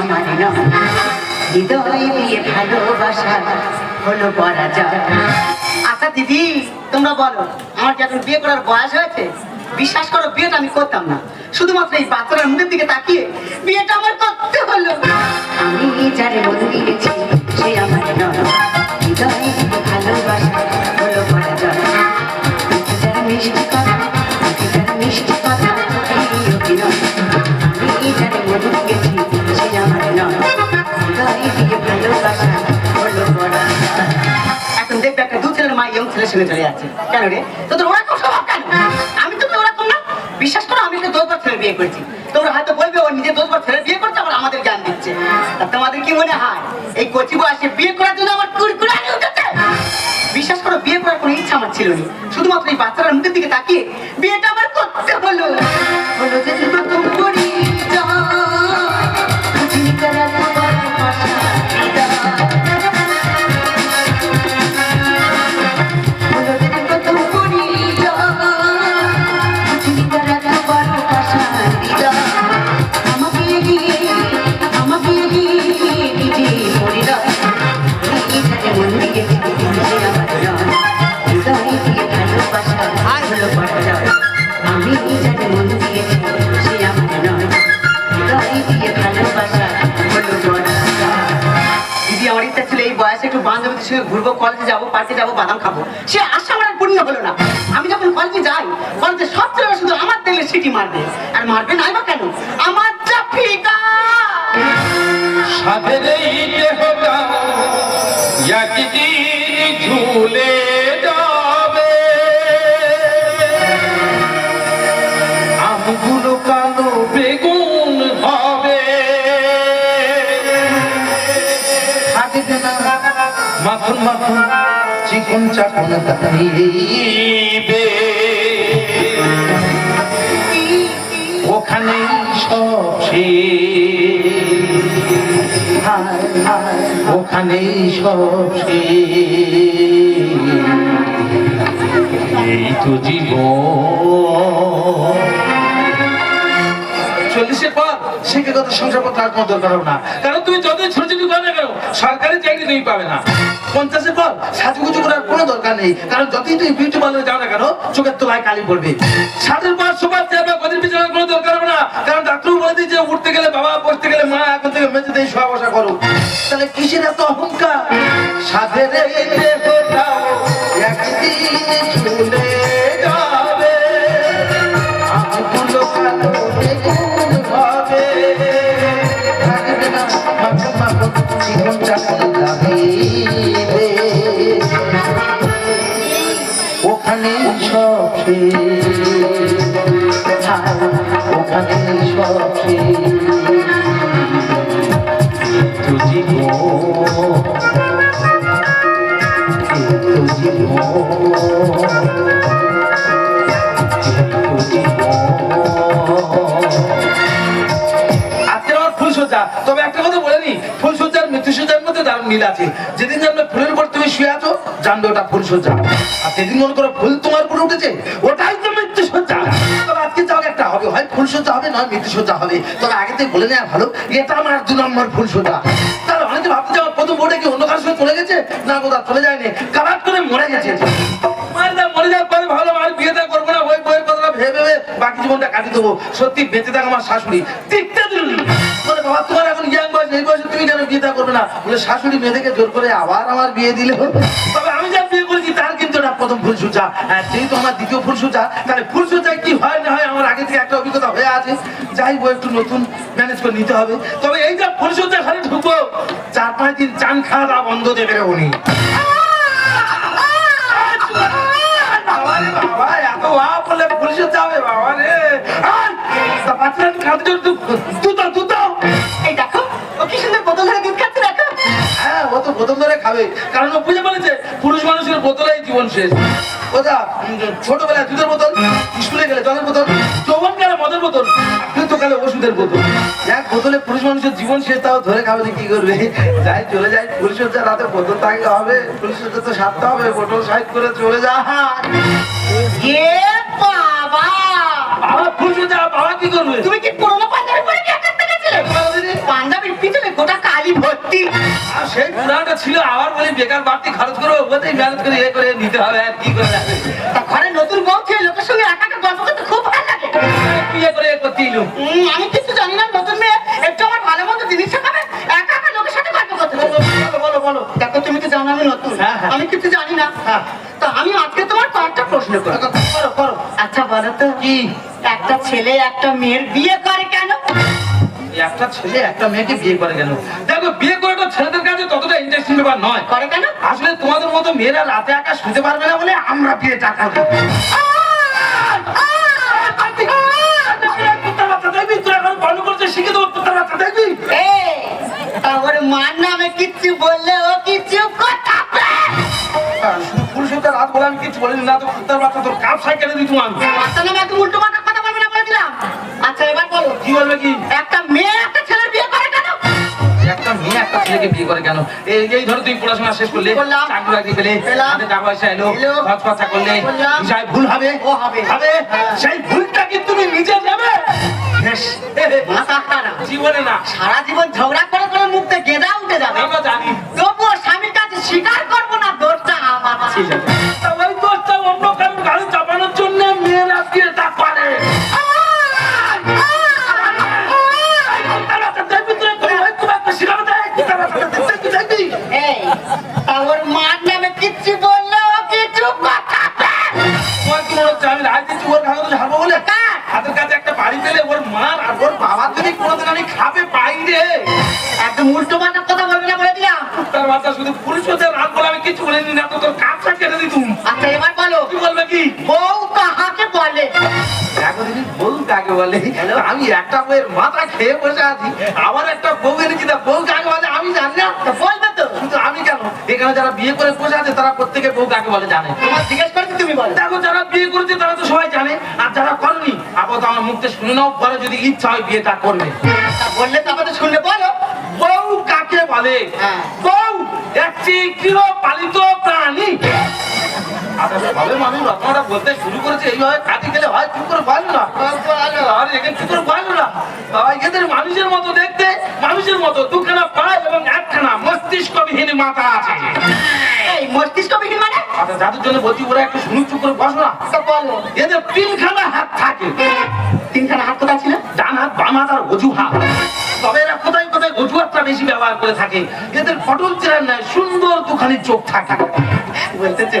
আমার হৃদয় দিয়ে ভালোবাসা হলো পরাজয় আচ্ছা দিদি, তোমরা বলো, আমার কি এখন বিয়ে করার বয়স হয়েছে? বিশ্বাস করো, বিয়েটা আমি করতাম না। শুধুমাত্র এই বাচ্চাটার মুখের দিকে তাকিয়ে বিয়েটা আমার করতে হলো। আমি যারে মন দিয়েছি, সে আমার হৃদয় ভালোবাসা। ছেলের সঙ্গে চলে যাচ্ছে। কেন রে? তোদের ওরা ওরকম স্বভাব কেন? আমি তো ওরকম না। বিশ্বাস করো, আমি দোষবার ছেলে বিয়ে করেছি। তোমরা হয়তো বলবে, ও নিজে দোষবার ছেলে বিয়ে করছে, আবার আমাদের জ্ঞান দিচ্ছে। তোমাদের কি মনে হয়? এই কচি বয়সে বিয়ে করার জন্য আমার কুড়কুড়ানি উঠেছে? বিশ্বাস করো, বিয়ে করার কোনো ইচ্ছা আমার ছিল না। শুধুমাত্র এই বাচ্চাটার মুখের দিকে তাকিয়ে বিয়েটা আমার করতে হলো। হলো যে প্রথম করি সঙ্গে ঘুরবো কলেজে যাব পার্কে যাব, বাদাম খাব। সে আশা আমার পূর্ণ হলো না। আমি যখন কলেজে যাই কলেজে সব ছেলেরা শুধু আমার তেলে সিটি মারবে। আর মারবে নাই বা কেন? আমার চাপিকা সাধের এই দেহটা একদিন ঝুলে মাখন মাখন চিকন চাকন দাঁড়িয়ে। ওখানে সব ওখানে সব। এই তো জীবন। চল্লিশের পর শিক্ষাগত সংসারপত্র আর কোনো দরকার হবে না? যতই ছোট ছোট করো না কেন সরকারি চাকরি তুমি পাবে না। পঞ্চাশের পর সাজুগুজু করার কোনো দরকার নেই। কারণ যতই তুমি বিউটি পার্লারে যাও না কেন চোখের তলায় কালি পড়বে। ষাটের পর সুপার চেয়ার বা গদির পিছনে কোনো দরকার হবে না। কারণ ডাক্তার বলে দিয়েছে উঠতে গেলে বাবা বসতে গেলে মা এখন থেকে মেঝেতেই শোয়া বসা করো। তাহলে কিসের এত অহংকার? এই দেহটাও একদিন চলে ওখানে শেষ। ওখানে সব শেষ। তো মিল আছে। যেদিন জানবে ফুলের উপর তুমি শুয়ে আছো, জানবে ওটা ফুলসজ্জা আর যেদিন মনে করো ফুল তোমার উপরে উঠেছে, ওটাই তো মৃত্যুসজ্জা তবে আজকে যাও একটা হবে, হয় ফুলসজ্জা হবে, নয় মৃত্যুসজ্জা হবে। তবে আগে থেকে বলে নেওয়া ভালো, এটা আমার দু নম্বর ফুলসজ্জা তাহলে অনেকে ভাবতে যাওয়ার প্রথম বোর্ডে কি অন্য সঙ্গে চলে গেছে? না কোথাও চলে যায়নি। কাবাট করে মরে গেছে। মরে যাওয়ার পরে ভালো, আর বিয়েটা করব না ভেবে বাকি জীবনটা কাটিয়ে দেবো। সত্যি বেঁচে থাকা আমার শাশুড়ি। টিকতে দিল বলে, বাবা, তোমার এখন ইয়াং বয়স, এই বয়সে তুমি কেন বিয়েটা করবে না? বলে, শাশুড়ি মেয়েদেরকে জোর করে আবার আমার বিয়ে দিল। তবে আমি যা বিয়ে করেছি তার কিন্তু না প্রথম ফুল সুজা যেহেতু আমার দ্বিতীয় ফুল সুজা তাহলে ফুল সুজায় কি হয়, না হয় আমার আগে থেকে একটা অভিজ্ঞতা হয়ে আছে। যাই বই একটু নতুন ম্যানেজ করে নিতে হবে। তবে এই যে ফুল সুজা ঘরে ঢুকবো, চার পাঁচ দিন চান খাওয়া বন্ধ দেবে উনি। বাবা। ওয়াও করলে পুলিশে যাবে বাবা রে। তো খাদ্য দুটো দুটো এই দেখো ও কি সুন্দর বোতল ধরে দুধ খাচ্ছে দেখো। হ্যাঁ ও তো বোতল ধরে খাবে। কারণ ও বুঝে বলেছে পুরুষ মানুষের বোতলেই জীবন শেষ। ওটা ছোটবেলায় দুধের বোতল স্কুলে গেলে জলের বোতল যৌবন গেলে মদের বোতল মৃত্যুকালে ওষুধের বোতল। বোতলে পুরুষ মানুষের জীবন শেষ তাও ধরে খাবে না কি করবে? যাই চলে যায় পুলিশের যা রাতে বোতল থাকলে হবে পুলিশের তো সারতে হবে বোতল সাইড করে চলে যা। বাবা! বাবা পুলিশের যা বাবা কি করবে? তুমি কি পুরোনো পাঞ্জাবি পরে পাঞ্জাবির পিছনে গোটা কালি ভর্তি। আর সেই পুরাটা ছিল আবার বলি বেকার বাড়তি খরচ করব ওতেই ম্যানেজ করে ইয়ে করে নিতে হবে আর কি করে তা ঘরে নতুন বউ ছিল লোকের সঙ্গে একা গল্প করতে খুব ভালো বিয়ে করে করতে এলুম আমি কিছু জানি না নতুন মেয়ে একটু আমার ভালো মতো জিনিস শেখাবে একা একা লোকের সাথে গল্প করতে বলো বলো বলো। দেখো তুমি তো জানো আমি নতুন। হ্যাঁ, হ্যাঁ। আমি কিছু জানি না। হ্যাঁ। তো আমি আজকে তোমার কয়েকটা প্রশ্ন করব। করো করো আচ্ছা বলো তো। কি? একটা ছেলে একটা মেয়ের বিয়ে করে কেন? একটা ছেলে একটা মেয়েকে বিয়ে করে গেল দেখো বিয়ে করে তো ছেলেদের কাছে ততটা ইন্টারেস্টিং ব্যাপার নয়। করে কেন? আসলে তোমাদের মতো মেয়েরা রাতে একা শুতে পারবে না বলে আমরা বিয়েটা করি দেখবি তুই করতে শিখে দেবো কুত্তার বাচ্চা দেখবি? ওর মার নামে কিচ্ছু বললে ও কিচ্ছু কথা পুরুষের রাত বলে আমি কিছু বলিনি না তো তার বাচ্চা তোর কাপ সাইকেলে দিই তোমার বাচ্চা নামে একদম উল্টো মাথা কথা বলবে না বলে দিলাম আচ্ছা এবার বলো। কি বলবে কি? একটা মেয়ে একটা কেন একটা মেয়ে একটা ছেলেকে বিয়ে করে কেন? এই এই ধরো তুই পড়াশোনা শেষ করলে চাকরি বাকরি পেলে হাতে টাকা পয়সা এলো। খরচ খরচা করলে। হিসাবে ভুল হবে ও হবে। হবে। হ্যাঁ। সেই ভুলটা কি তুমি নিজে যাবে? জীবনে না। সারা জীবন ঝগড়া করে করে গেঁদা উঠে যাবে। তবুও স্বামীর কাছে স্বীকার করব না দোষটা আমার। ছিল তা বলে আমি একটা বউয়ের মাথা খেয়ে বসে আছি আবার একটা বউ এনেছি তা বউ কাকে বলে আমি জানি না। বলবে তো। শুধু আমি কেন? এখানে যারা বিয়ে করে বসে আছে তারা প্রত্যেকে বউ কাকে বলে জানে? তোমার জিজ্ঞেস করছি তুমি বলো। দেখো যারা বিয়ে করেছে তারা তো সবাই জানে আর যারা করেনি আপাতত আমার মুখতে শুনে নাও পরে যদি ইচ্ছা হয় বিয়েটা করবে। তা বললে তারপরে শুনলে বলো। বউ কাকে বলে? হ্যাঁ। বউ একটি গৃহপালিত প্রাণী। আচ্ছা সবে মানুষ রচনাটা বলতে শুরু করেছে এইভাবে কাজে গেলে হয় কি ভালো না। আর এখানে কি করে ভালো না। এদের মানুষের মতো দেখতে মানুষের মতো দুখানা পায় এবং একখানা মস্তিষ্কবিহীন মাথা আছে। এই মস্তিষ্ক বিহীন মানে? আচ্ছা যাদের জন্য বলছি ওরা একটু শুনুক চুপ করে বসো না। বলো। এদের তিনখানা হাত থাকে। তিনখানা হাত কোথায় ছিল? ডান হাত বাম হাত আর অজু হাত তবে এরা কোথায় কোথায় অজু হাতটা বেশি ব্যবহার করে থাকে? এদের ফটো চেরার নাই সুন্দর দুখানি চোখ থাকে। বলতেছে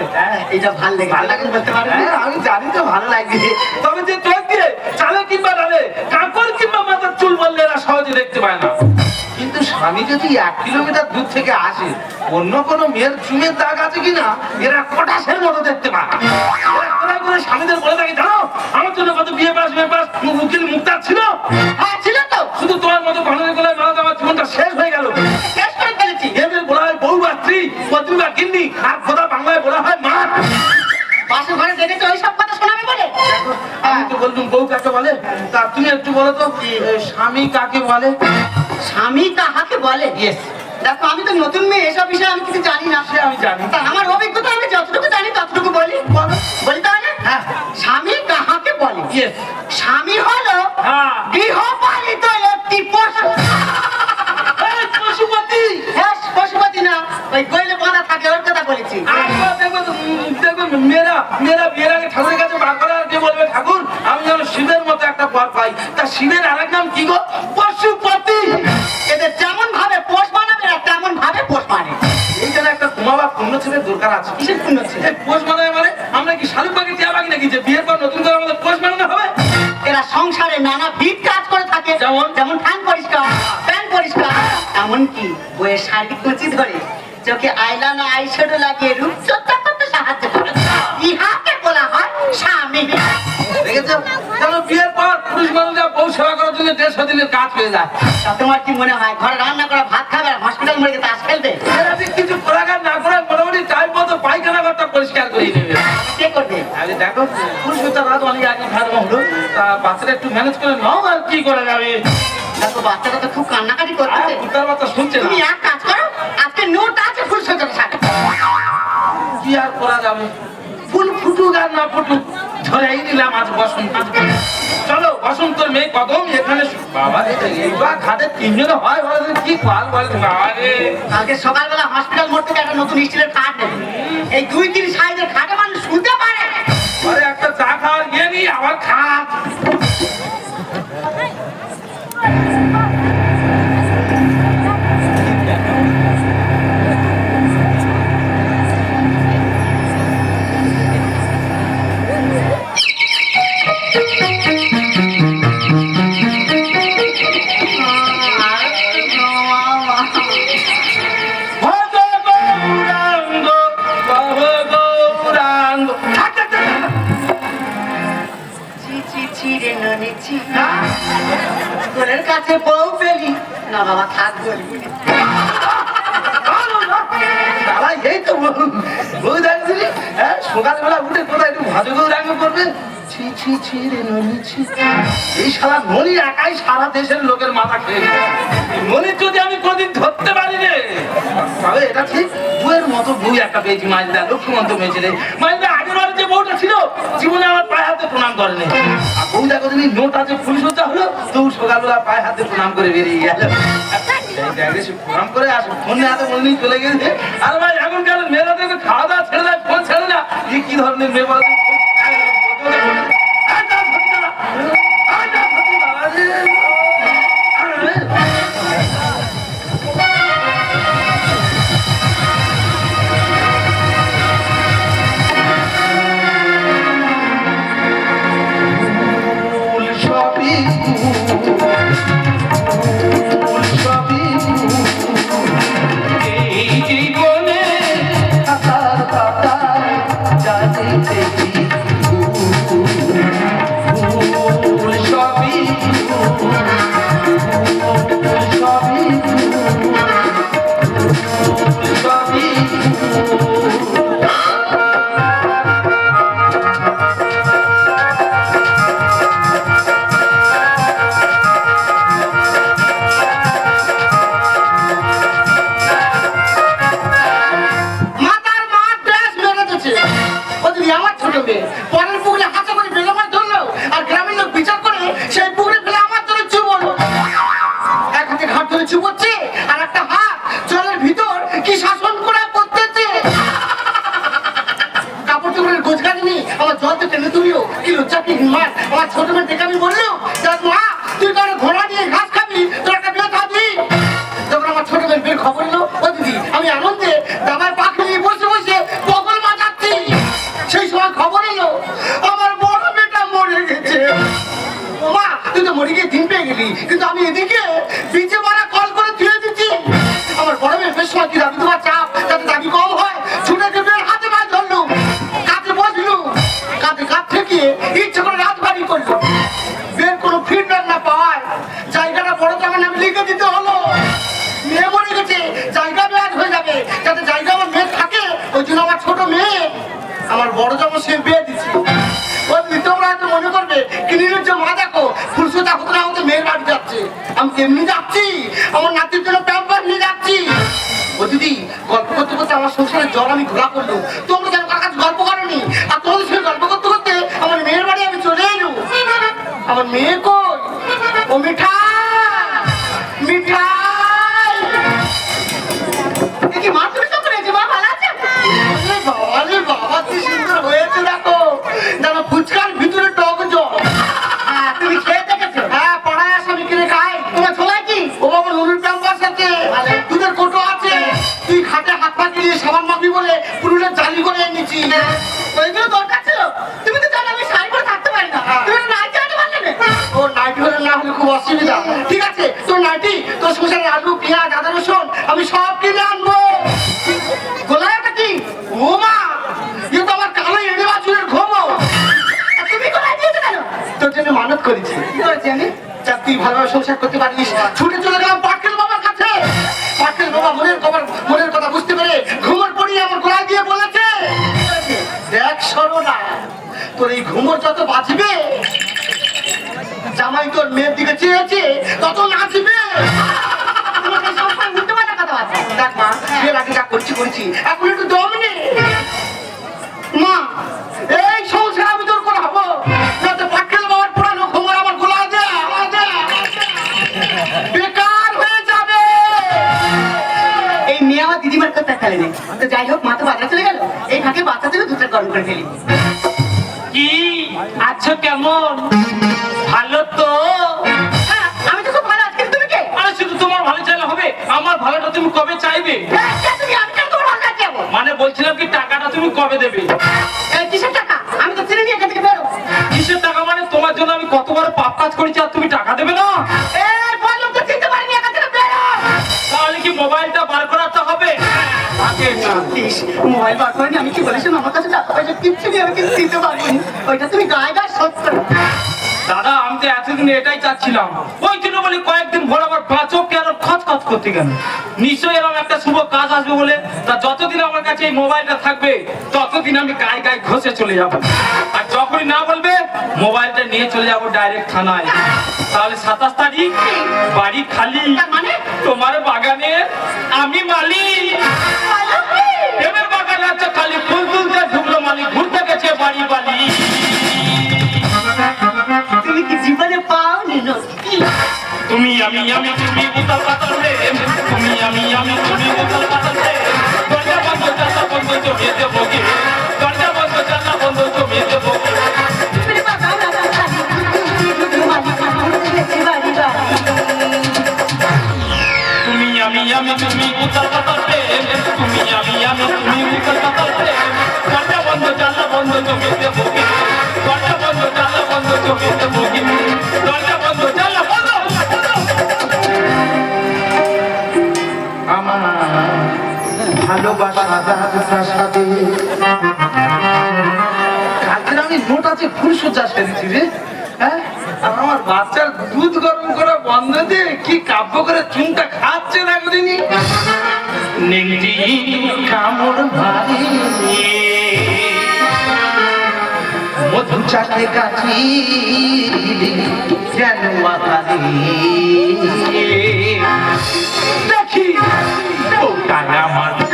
এটা ভালো লাগে। ভালো লাগে বলতে পারবে হ্যাঁ, আমি জানি তো ভালো লাগে। তবে যে চোখ দিয়ে চালে কিংবা ডালে কাপড় কিংবা মাথার চুল বললে এরা সহজে দেখতে পায় না। কিন্তু স্বামী যদি এক কিলোমিটার দূর থেকে আসে অন্য কোনো মেয়ের চুমের দাগ আছে কিনা এরা কটাসের মতো দেখতে পায়। স্বামীদের বলে থাকে জানো আমার জন্য কত বিয়ে পাস বিয়ে পাস উকিল মুক্তার ছিল? হ্যাঁ ছিল তো। শুধু তোমার মতো ঘনের গলায় মারাতে আমার জীবনটা শেষ হয়ে গেল। শেষ করে ফেলেছি। এদের বলা হয় বউ বা স্ত্রী পত্নী বা গিন্নি আর খোদা বাংলায় বলা হয় মা। বাসর ঘরে দেখেছ ওই সব কথা শোনাবে বলে? আমি তো বললাম বউ কাকে বলে? তা তুমি একটু বলো তো স্বামী কাকে বলে? স্বামী কাহাকে বলে. দেখো আমি তো নতুন মেয়ে এসব বিষয়ে আমি কিছু জানি না। সে আমি জানি। তা আমার অভিজ্ঞতা আমি যতটুকু জানি ততটুকু বলি। বলো বলি তাহলে। হ্যাঁ। স্বামী কাহাকে বলে স্বামী হলো হ্যাঁ। গৃহপালিত একটি পশু। পশুপতি। হ্যাঁ, পশুপতি না ওই গইলে বাঁধা থাকে ওর কথা বলেছি। দেখো মেয়েরা মেয়েরা বিয়ের আগে ঠাকুরের কাছে করে আর কে বলবে? ঠাকুর আমি যেন শিবের মতো একটা পর পাই। তা শিবের আরেক নাম কি গো? পশুপতি। দরকার আছে। কিসের পোষ বানায় মানে আমরা কি শালুক পাখি টিয়া পাখি নাকি যে বিয়ের পর নতুন করে আমাদের পোষ বানানো হবে? এরা সংসারে নানা ভিত কাজ করে থাকে। যেমন? যেমন ঠান পরিষ্কার প্যান পরিষ্কার এমনকি বইয়ের শাড়ি কুচি ধরে। চোখে আইলানা আইশ্যাডো লাগিয়ে রূপচর্চা করতে সাহায্য করে। ইহাকে বলা হয় স্বামী দেখেছ? কেন বিয়ের পর পুরুষ মানুষরা বউ সেবা করার জন্য দেড়শো দিনের কাজ হয়ে যায়। তোমার কি মনে হয় ঘরে রান্না করা ভাত খাবে আর হসপিটাল মরে গিয়ে তাস খেলবে এরা যে কিছু করাকার না করে মোটামুটি টাইম মতো পায়খানা ঘরটা পরিষ্কার নেবে কে করবে আরে দেখো পুরুষ হতে রাত অনেক আগে ভালো হলো তা বাচ্চারা একটু ম্যানেজ করে নাও আর কি করা যাবে। দেখো বাচ্চাটা তো খুব কান্নাকাটি করতেছে কুত্তার বাচ্চা শুনছে তুমি এক কাজ করো আজকে নোট আছে ফুল সজ্জার সাথে। কি আর করা যাবে? ফুল ফুটুক আর না ফুটুক ধরেই নিলাম আজ বসন্ত। চলো বসন্তর মেয়ে কদম এখানে বাবা এইবার ঘাটে তিনজনে হয় কি পাল বলে। বাবা রে। কালকে সকালবেলা হসপিটাল মোড় থেকে একটা নতুন স্টিলের খাট নেবে এই দুই তিন সাইজের খাটে মানুষ শুনতে পারে। একটা চা গিয়ে নি আবার খাট না বাবা তো বউ দেখছিলি হ্যাঁ ছি ছি ছি রে ছি এই সারা একাই সারা দেশের লোকের মাথা খেয়ে ননি যদি আমি কোনদিন ধরতে পারি রে তবে এটা ঠিক বউয়ের মতো বউ একটা পেয়েছি মাইলদা লক্ষ্মীমন্ত মেয়েছে রে বারে যে বউটা ছিল, জীবনে আমার পায়ে হাতে প্রণাম করেনি। আর বউ দেখো তুমি, নোট আছে ফুল সজ্জা হলো তবু সকালবেলা পায়ে হাতে প্রণাম করে বেরিয়ে গেল। প্রণাম করে আসে ফোনে হাতে চলে গেছে। আর ভাই, এখনকার মেয়েরা দেখবে খাওয়া দাওয়া ছেড়ে দেয়, ফোন ছেড়ে না কি ধরনের মেয়ে তুই তো মরে গিয়ে দিন পেয়ে গেলি। কিন্তু আমি এদিকে বিচে মারা কল করে ধুয়ে দিচ্ছি। আমার বড় বেশ সময় কি দাবি তোমার চাপ? তাতে দাবি কম হয়, ছুটে মেয়ের হাতে মাছ ধরলু কাঁধে বসলু কাঁধে কাঁধ থেকে ইচ্ছে করে রাত বাড়ি করল বের কোনো ফিডব্যাক না পাওয়ায় জায়গাটা বড় জায়গা নামে লিখে দিতে হলো। মেয়ে মরে গেছে, জায়গা ব্যাগ হয়ে যাবে। যাতে জায়গা আমার মেয়ে থাকে, ওই জন্য আমার ছোট মেয়ে, আমার বড় জামা সে বিয়ে দিচ্ছে ওই তোমরা হয়তো মনে করবে কি হতে মেয়ের বাড়ি যাচ্ছে। আমি কেমনি যাচ্ছি? আমার নাতির জন্য প্যাম্পার নিয়ে যাচ্ছি। ও দিদি, গল্প করতে করতে আমার সংসারের জল আমি ঘোরা করল ওইগুলো দরকার ছিল? তুমি তো জানো আমি শাড়ি পরে থাকতে পারি না। তুমি নাইটি আনতে পারলে না? ও নাইটি হলে না হলে খুব অসুবিধা। ঠিক আছে তোর নাইটি তোর সংসারে আলু পেঁয়াজ আদা রসুন আমি সব কিনে আনব। গোলাটা কি? ও মা এ তো আমার কালো এড়ে বাছুরের ঘুমো। তুমি কোথায় দিয়েছ কেন? তোর জন্য মানত করেছি। কি করেছি আমি? তুই ভালোভাবে সংসার করতে পারিস ছুটে তোর এই ঘুমোর যত বাঁচবে জামাই তোর মেয়ের দিকে চেয়েছে তত নাচবে। দেখ মা বিয়ের আগে যা করছি করছি। এখন কবে দেবে? কিসের টাকা? আমি তো চিনি এখান থেকে বেরো কিসের টাকা মানে তোমার জন্য আমি পাপ কাজ করেছি আর তুমি টাকা দেবে না? তাহলে কি মোবাইলটা বার করাতে হবে? মোবাইল বার করেনি আমি কি বলেছি আমার কাছে টাকা পয়সা কিচ্ছু নেই আমি কিন্তু দিতে পারব ওইটা তুমি গায়ে গায়ে শোধ তো এতদিন এটাই চাচ্ছিলাম। ওই জন্য বলি কয়েকদিন ভোর আমার কেন খচ খচ করতে গেল। নিশ্চয়ই এরকম একটা শুভ কাজ আসবে বলে তা যতদিন আমার কাছে এই মোবাইলটা থাকবে ততদিন আমি গায়ে গায়ে ঘষে চলে যাব। আর যখনই না বলবে মোবাইলটা নিয়ে চলে যাব ডাইরেক্ট থানায়। তাহলে সাতাশ তারিখ বাড়ি খালি। মানে? তোমার বাগানে আমি মালিক। প্রেমের বাগানে আছে খালি ফুল তুলতে ঢুকলো মালিক ঘুরতে গেছে বাড়ি বাড়ি তুমি আমি আমি তুমি উতাল পাতাল। তুমি আমি আমি তুমি উতাল পাতাল। দরজা বন্ধ, জানলা বন্ধ, জমিয়ে দেবো গে। দরজা বন্ধ, জানলা বন্ধ, জমিয়ে দেবো তুমি আমি আমি তুমি উতাল পাতাল। তুমি আমি আমি তুমি উতাল পাতাল। দরজা বন্ধ, জানলা বন্ধ, জমিয়ে দেবো ভালোবাসা আমি নোট আছে, ফুল সজ্জা সেরেছি রে। হ্যাঁ? আমার বাচ্চার দুধ গরম করা বন্ধ দিয়ে কি কাব্য করে চুনটা খাচ্ছে না কদিনই নেংটি, কামড় মারি মধু চাটে ওটাই আমার গেছে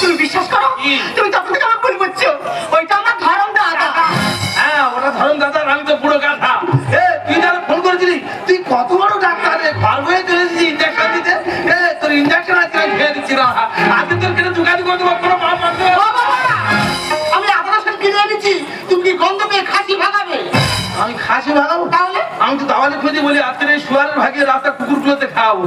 তুমি বিশ্বাস করো? তুমি তখন থেকে আমার ভুল বুঝছ? ওইটা আমার ধরম দাদা হ্যাঁ ওটা ধরুন দাদা আমি তো পুরো গাধা। এ তুই তাহলে ফোন করেছিলি? তুই কত বড় ডাক্তার রে? পারব চলে এসেছিস ইঞ্জেকশন দিতে? এ তোর ইঞ্জেকশন আছে আমি খেয়ে দিচ্ছি না। আজকে তোর কেন দোকান করে দেবো কোনো মা মানতে আমি আদারসন কিনে এনেছি। তুমি কি গন্ধ পেয়ে খাসি ভাগাবে? আমি খাসি ভাগাবো? তাহলে? আমি তো দাওয়ালি খুঁজে বলি আজকের এই শুয়ারের ভাগে রাস্তা কুকুরগুলোতে খাওয়াবো।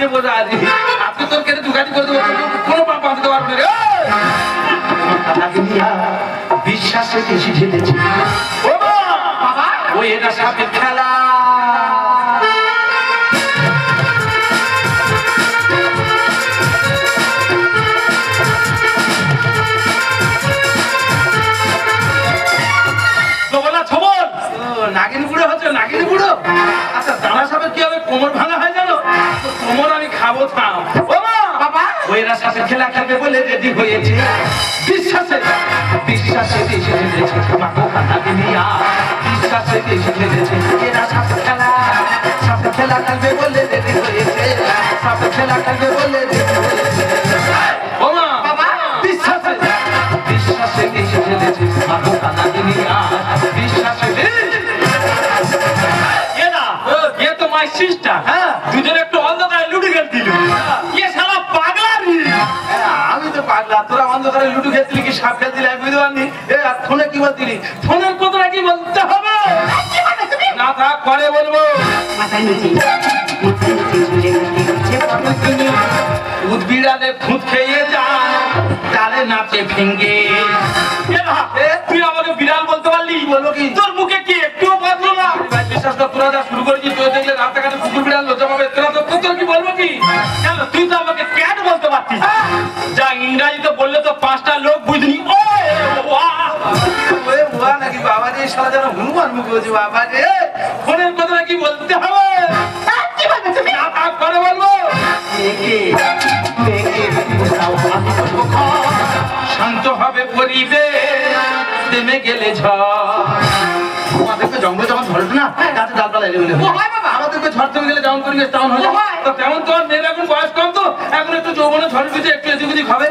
খেয়ে বসে আছি আজকে তোর কেটে দুগানি করে দেবো কোনো পাপ বাঁধতে পারবে না রে। বিশ্বাসে বেশি ঢেলেছি। ও বাবা! ওই এটা সাপের খেলা। নাগিন বুড়ো হচ্ছে নাগিন বুড়ো। আমি খাব থাম ও মা! বাবা! ওই সাথে খেলা খেলবে বলে রেডি হয়েছে। বিশ্বাসে বিশ্বাসে বেশি খেলেছে মাথা কাটা দুনিয়া বিশ্বাসে বেশি খেলেছে। এরা সাথে খেলা সাথে খেলা খেলবে বলে রেডি হয়েছে। সাথে খেলা খেলবে বলে রেডি হয়েছে। বাবা! বিশ্বাসে বিশ্বাসে বেশি খেলেছে। মাথা কাটা দুনিয়া বিশ্বাসে এ না এ তো মাই সিস্টার হ্যাঁ। তোরা অন্ধকারে লুডু কি সাপ আমি বুঝতে পারিনি। এ আর ফোনে কি ফোনের কি বলতে হবে? না থাক পরে বলব। খুঁত খেয়ে যায় তালে নাচে ভেঙ্গে এ ভাই বলব কি? তোর মুখে কি একটুও বাঁধলো না? বিশ্বাস তোরা যা শুরু পাঁচটা লোক বুঝনি ও ওয়া নাকি বাবা রে শালা যেন হনুমান মুখ বলছি বাবা রে। ফোনের কথা নাকি বলতে হবে? করে বলব। শান্ত হবে পরিবেশ থেমে গেলে ঝড়। আমাদেরকে জঙ্গলে যখন ধরে না গাছে ডালপালা এলে বলে ও হয় বাবা। আমাদেরকে ঝড় থেকে গেলে যেমন পরিবেশ তেমন হয়ে হয়। তো তেমন তোমার মেয়ের এখন বয়স কম তো। এখন একটু যৌবনে ঝড় দিতে একটু এদিক ওদিক হবে।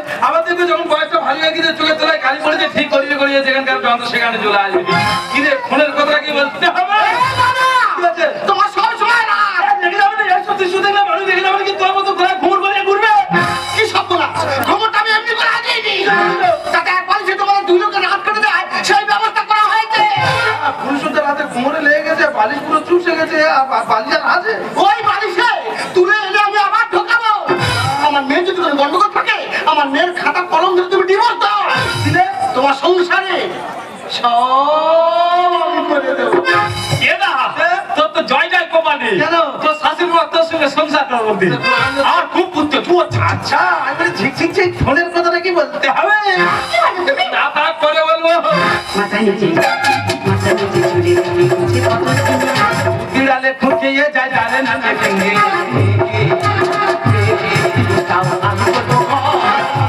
দেখবে যখন বয়সটা ভালো হয়ে গেছে চোখের তলায় কালি পড়েছে ঠিক করিয়ে করিয়ে যেখানকার যন্ত্র সেখানে চলে আসবে। কিরে ফোনের কথা কি বলতে হবে তোমার সব সময় না এ, দেখে যাবে না, সত্যি শুধু দেখলে মানুষ দেখে যাবে না কি মতো ঘোড়া ঘুর করে ঘুরবে। কি শব্দ না খবরটা আমি এমনি করে আগিয়ে তাতে এক বালিশে তোমার দুই লোকের হাত কেটে দেয় সেই ব্যবস্থা করা হয়েছে। বালিশ পুরো চুপসে গেছে আর বালিশ আর আছে? ওই বালিশে তুলে এনে আমি আবার ঢোকাবো। আমার মেয়ে যদি কোনো গন্ডগোল থাকে আমার মেয়ের খাতা কলম ধরে তুমি ডিভোর্স দাও। দিলে তোমার সংসারে সব আমি করে দেবো। এ তোর তো জয় জয় কোমানে কেন? তোর শাশুড়ি মা তোর সঙ্গে সংসার করব আর খুব পুত্র তুই আচ্ছা আমি বলি ঝিকঝিক ঝিক ফোনের কথাটা কি বলতে হবে? না থাক করে বলব। মাথা নিচে মাথা নিচে ফুটিয়ে যায় জানে না।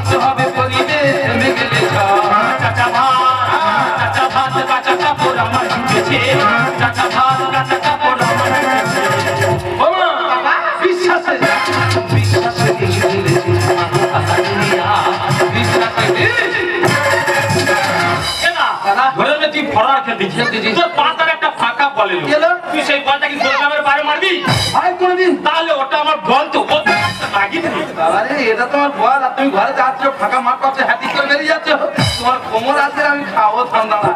তো হবে পরিবেশ। চাচা ভাত চাচা ভাত কাঁচা কাপড় আমার ঢুকেছে বলে তুই সেই বলটা কি গোলকামের বাইরে মারবি? ভাই কোনদিন। তাহলে ওটা আমার বল তো এটা তোমার বল আর তুমি ঘরে যাচ্ছ ফাঁকা মাঠ পাচ্ছ হ্যাঁ করে বেরিয়ে যাচ্ছ। তোমার কোমর আছে আমি খাব ঠান্ডা না।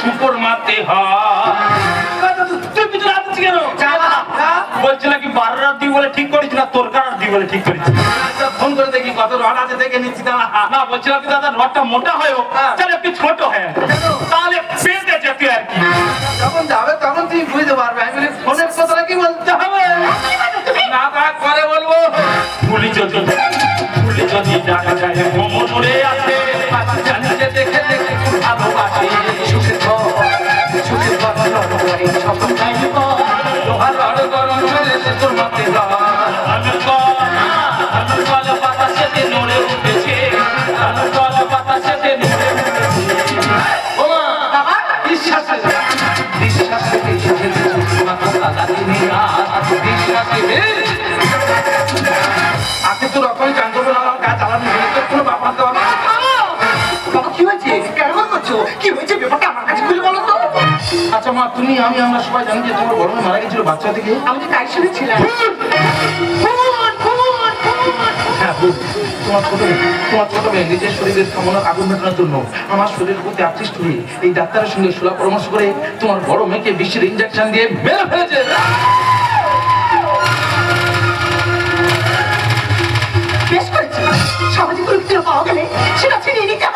শুকর মারতে হয়? বলছি নাকি বারো রাত দিই বলে ঠিক করিস না তোর কার দিই বলে ঠিক করিস আচ্ছা, ফোন করে দেখি কত রড আছে দেখে নিচ্ছি দাঁড়া না বলছিলাম কি দাদা রডটা মোটা হয়। তাহলে একটু ছোট তাহলে পেটে যেতে আর কি। যখন যাবে তখন তুমি বুঝতে পারবে। আমি ফোনের কথাটা কি বলতে হবে? না থাক পরে বলব। ভুলি যদি ভুলি যদি ডাকা যায় মমনুরে আছে আচ্ছা মা তুমি আমি আমরা সবাই জানি যে তোমার গরমে মারা গেছিল বাচ্চা থেকে। আমি তো তাই শুনেছিলাম। হ্যাঁ তোমার ছোট মেয়ে তোমার ছোট মেয়ে নিজের শরীরের কামনা আগুন মেটানোর জন্য আমার শরীরের প্রতি আকৃষ্ট হয়ে এই ডাক্তারের সঙ্গে সুলা পরামর্শ করে তোমার বড় মেয়েকে ইঞ্জেকশন দিয়ে মেরে ফেলেছে। বেশ করেছি সামাজিক পরিস্থিতি পাওয়া গেলে সেটা ছিনিয়ে নিতে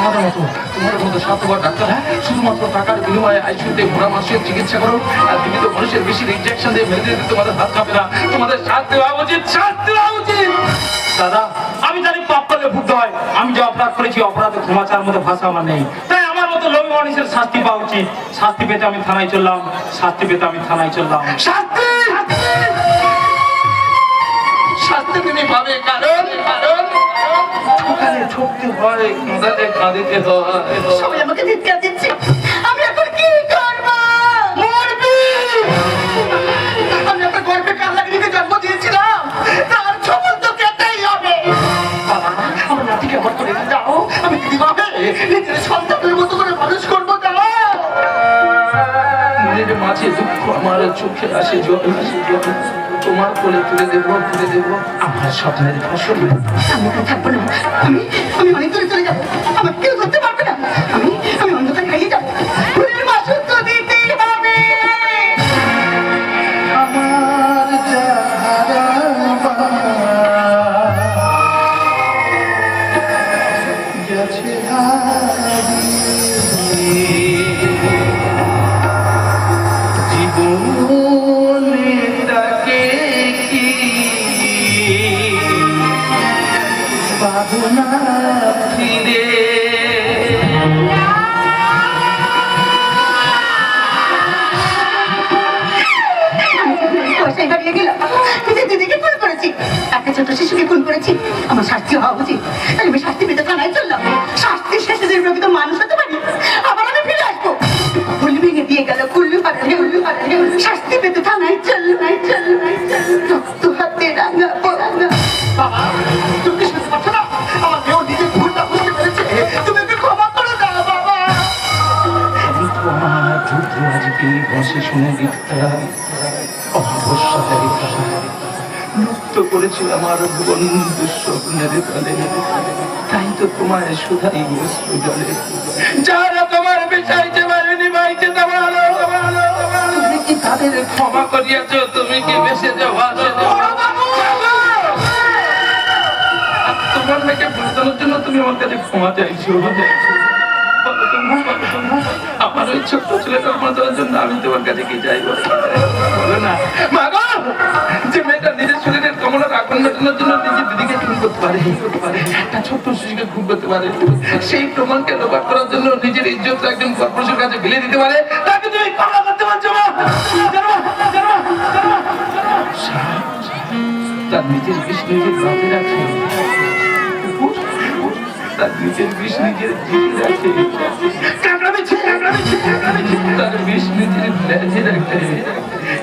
তোমাদের মতো তোমাদের মতো স্বার্থপর ডাক্তার শুধুমাত্র টাকার বিনিময়ে আইসিউতে ঘোড়া চিকিৎসা করো আর তুমি তো মানুষের বেশি ইঞ্জেকশন দিয়ে মেরে দিতে তোমাদের হাত কাঁপে না। তোমাদের শাস্তি হওয়া উচিত শাস্তি হওয়া উচিত! দাদা আমি জানি পাপ করলে ভুগতে হয়। আমি যে অপরাধ করেছি অপরাধে ক্ষমা চার মতো ভাষা আমার নেই। তাই আমার মতো লোভী মানুষের শাস্তি পাওয়া উচিত। শাস্তি পেতে আমি থানায় চললাম শাস্তি পেতে আমি থানায় চললাম। শাস্তি! শাস্তি! তুমি পাবে কারণ ঠকতে হয় কাঁদালে কাঁদিতে হয় সবাই আমাকে ধিক্কার দিচ্ছে। আমি এখন কি করব? মরবি! আমি একটা গর্বে লাগিয়ে জন্ম দিয়েছিলাম। তার ছবল তো কেটেই হবে। আমার নাতিকে আমার করে দাও। আমি কীভাবে নিজের সন্তানের মতো মাঝে দুঃখ আমার চোখে আসে জল আসে জল তোমার কোলে তুলে দেবো তুলে দেবো। আমার স্বপ্নের ফসল আমি তো থাকব না। আমি আমি অনেক দূরে একটা ছোট শিশুকে খুন করেছি, আমার শাস্তি হওয়া উচিত। তাই আমি শাস্তি পেতে থানায় চললাম। শাস্তি শেষে যে প্রকৃত মানুষ হতে পারি, আবার আমি ফিরে আসব। ফুল ভেঙে দিয়ে গেল কুল্লু হারালে উল্লু হারালে শাস্তি পেতে থানায় চলল নাই চলল নাই চলল রক্ত হাতে রাঙা পোড়াঙা বাবা বসে শুনে গীতটা অবশ্যই করেছিল আমার ভুবন দুঃস্বপ্নের তলে তাই তো তোমায় শুধাই অশ্রু জলে। যারা তোমার বিচাইতে পারেনি বাইতে তোমার তুমি কি তাদের ক্ষমা করিয়াছ? তুমি কি বেসে যাওয়া তোমার মেয়েকে বাঁচানোর জন্য তুমি আমার কাছে ক্ষমা চাইছো আমার ওই ছোট্ট ছেলেটার বাঁচানোর জন্য আমি তোমার কাছে কি চাই বলো না। যে মেয়েটা নিজের শরীরের কমলার আগুন মেটানোর জন্য নিজের দিদিকে খুন করতে পারে ছোট্ট শিশুকে খুন করতে পারে। সেই প্রমাণকে করার জন্য নিজের ইজ্জত একজন কর্পোরেশন কাছে ফেলে দিতে পারে। তাকে তুমি করতে পারছ জানো, তার নিজের বিষ নিজের তার রাখে।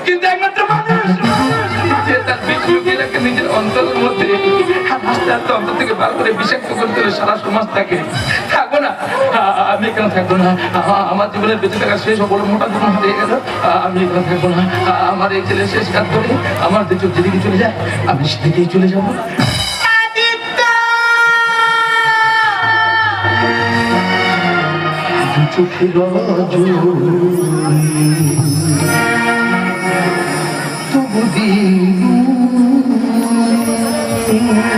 কিন্তু একমাত্র যে তার বিষ লুকিয়ে রাখে নিজের অন্তরের মধ্যে আস্তে আস্তে অন্তর থেকে বার করে বিষাক্ত করতে হলে সারা সমাজ থাকে থাকব না। আমি এখানে থাকব না। আমার জীবনের বেঁচে থাকা শেষ বড় মোটা জীবন হয়ে গেল। আমি এখানে থাকব না। আমার এই ছেলে শেষ কাজ করে। আমার দেশ যেদিকে চলে যায় আমি সেদিকেই চলে যাব। রজনী। তবু